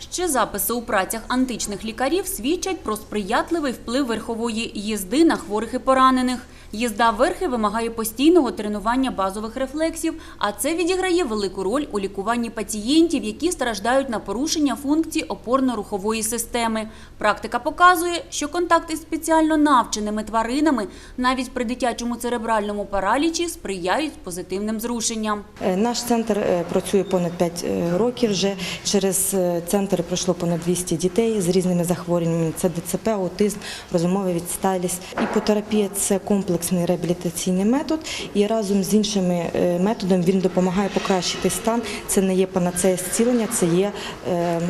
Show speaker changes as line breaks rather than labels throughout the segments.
Ще записи у працях античних лікарів свідчать про сприятливий вплив верхової їзди на хворих і поранених. Їзда верхи вимагає постійного тренування базових рефлексів, а це відіграє велику роль у лікуванні пацієнтів, які страждають на порушення функцій опорно-рухової системи. Практика показує, що контакти з спеціально навченими тваринами навіть при дитячому церебральному паралічі сприяють позитивним зрушенням.
Е, Наш центр е, працює понад 5 років вже. Через е, центр пройшло понад 200 дітей з різними захворюваннями. Це ДЦП, аутизм, розумова відсталість. Іпотерапія – це комплексний реабілітаційний метод, і разом з іншими е, методами він допомагає покращити стан. Це не є панацея зцілення, це є е,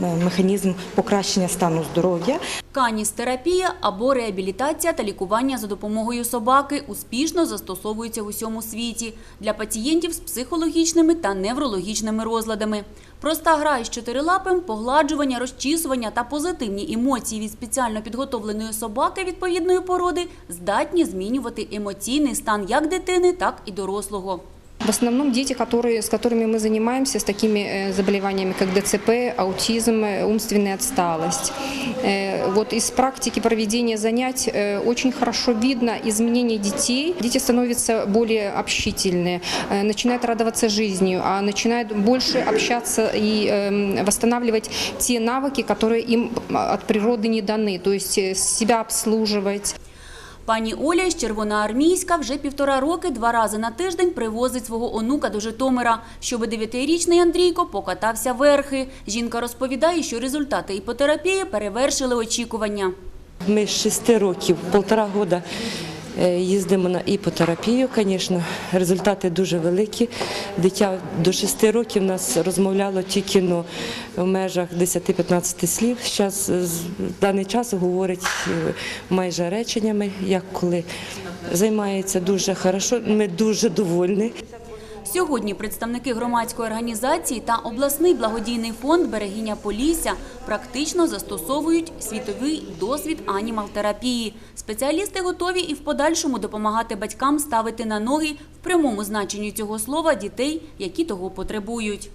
механізм покращення стану здоров'я.
Каністерапія або реабілітація та лікування за допомогою собаки успішно застосовуються в усьому світі для пацієнтів з психологічними та неврологічними розладами. Проста гра із чотирилапим, погладжування, розчісування та позитивні емоції від спеціально підготовленої собаки відповідної породи здатні змінювати емоційний стан як дитини, так і дорослого.
В основном дети, которые, с которыми мы занимаемся, с такими э, заболеваниями, как ДЦП, аутизм, э, умственная отсталость. Э, Вот из практики проведения занятий э, очень хорошо видно изменение детей. Дети становятся более общительные, э, начинают радоваться жизнью, а начинают больше общаться и эм, восстанавливать те навыки, которые им а, от природы не даны, то есть э, себя обслуживать.
Пані Оля з Червоноармійська вже півтора роки два рази на тиждень привозить свого онука до Житомира, щоби дев'ятирічний Андрійко покатався верхи. Жінка розповідає, що результати іпотерапії перевершили очікування.
Ми з шести років, полтора года е, їздимо на іпотерапію, звісно, результати дуже великі. Дитя до 6 років нас розмовляло тільки ну, в межах 10-15 слів. Зараз в даний час говорить е, майже реченнями, як коли займається дуже хорошо. Ми дуже довольні.
Сьогодні представники громадської організації та обласний благодійний фонд Берегиня Полісся практично застосовують світовий досвід анімал-терапії. Спеціалісти готові і в подальшому допомагати батькам ставити на ноги в прямому значенні цього слова дітей, які того потребують.